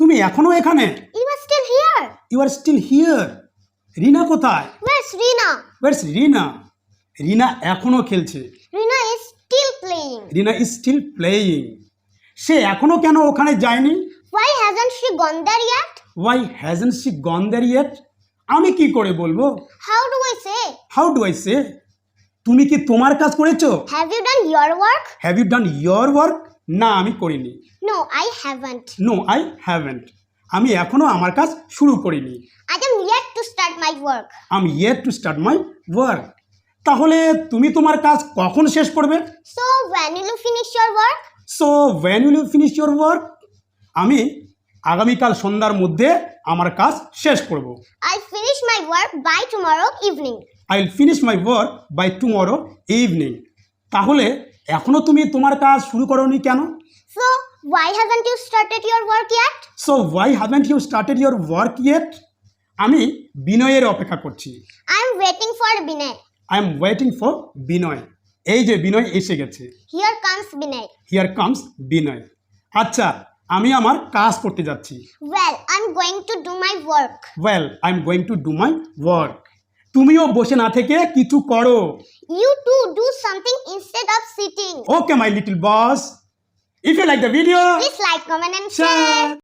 তুমি এখনও এখানে You are still here. You are still here Rina কোথায় Where's Rina? Where's Rina Rina এখনও খেলছে Rina is still playing. Rina is still playing সে এখনও কেন ওখানে যায়নি Why hasn't she gone there yet? Why hasn't she gone there yet আমি কি করে বলব How do I say? How do I say তুমি কি তোমার কাজ করেছ Have you done your work? Have you done your work না আমি করিনি No, I haven't. No I haven't আমি এখনও আমার কাজ শুরু করিনি I am yet to start my work. I'm yet to start my work তাহলে তুমি তোমার কাজ কখন শেষ করবে So, when will you finish your work? So when will you finish your work আমি আগামীকাল সন্ধ্যার মধ্যে আমার কাজ শেষ করব I'll finish my work by tomorrow evening. I will finish my work by tomorrow evening তাহলে এখনও তুমি তোমার কাজ শুরু করনি কেন? So, why haven't you started your work yet? So why haven't you started your work yet আমি বিনয়ের অপেক্ষা করছি। I'm waiting for Binay. I am waiting for Binay. এই যে বিনয় এসে গেছে। Here comes Binay. Here comes Binay. আচ্ছা আমি আমার কাজ করতে যাচ্ছি। Well, I'm going to do my work. Well I am going to do my work তুমিও বসে না থেকে কিছু করো। You too do something instead of sitting. Okay, my little boss. If you like the video, please like, comment and share. share.